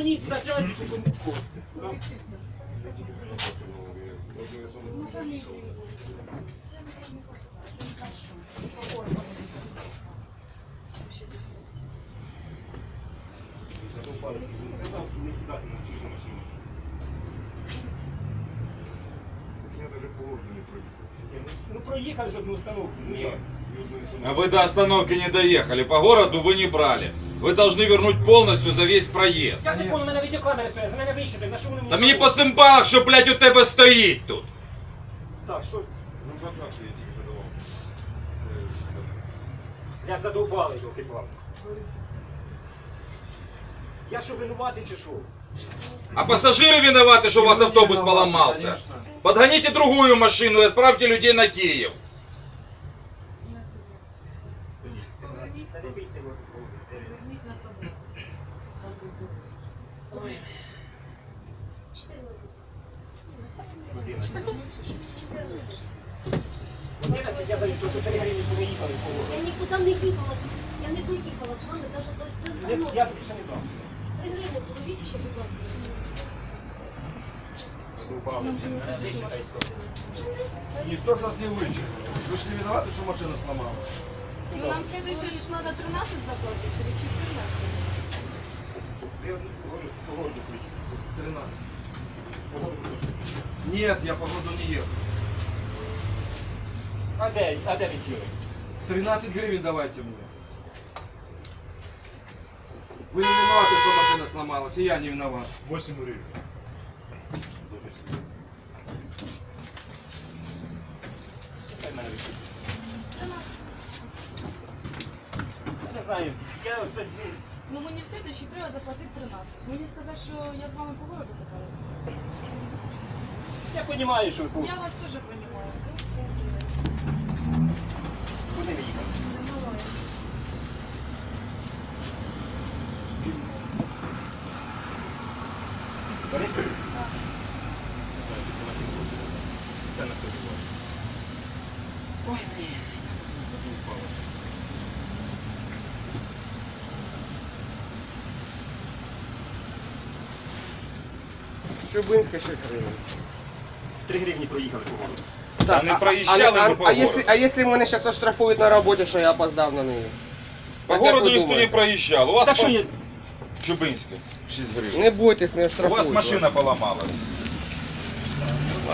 мені. Ну проїхали ж одну установку. Ну? А вы до остановки не доехали. По городу вы не брали. Вы должны вернуть полностью за весь проезд. Я закону, у мене відеокамери стоять, з мене вищити, на що вони Та мені по цимбалах, що, блядь, у тебе стоїть тут. Так, що? Ну, 20 я тільки вже давав. Це... Як задовбали його кипав. Я що винуватий чи що? А пассажиры виноваты, что у вас автобус поломался. Подгоните другую машину и отправьте людей на Киев. Коло. нікуди не їхала. Я не доїхала з вами, навіть до, Я, стану. я більше не дам. Три гривні положіть ще, будь ласка. Ніхто ж нас не вичив. Ви ж не винуваті, що машина сломала. Ну нам следующее же надо 13 заплатить или 14? Я по городу поїхав. 13. Нет, я по городу не ехал. А де, а де ви сіли? 13 гривен давайте мне. Вы не виноваты, что машина сломалась, и я не виноват. 8 гривен. Хай мене. Я не знаю, я це... Ну мені в следующий треба заплатити 13. Мені сказати, що я з вами по городу. Я розумію, що ви Я вас теж розумію. куди ви їхали. Бориспіль? Це на хто було? Ой, Чубинська 6 гривень. 3 гривні проїхали по городу. Та не проїжджали а, ми а, по а, якщо, городу. а якщо мене зараз оштрафують на роботі, що я опоздав на неї? По От як городу ви никто не думаєте? проезжал. У вас Так що по- я... Чубинське 6 гривень. Не бойтесь, не У оштрафують. вас машина поломалась.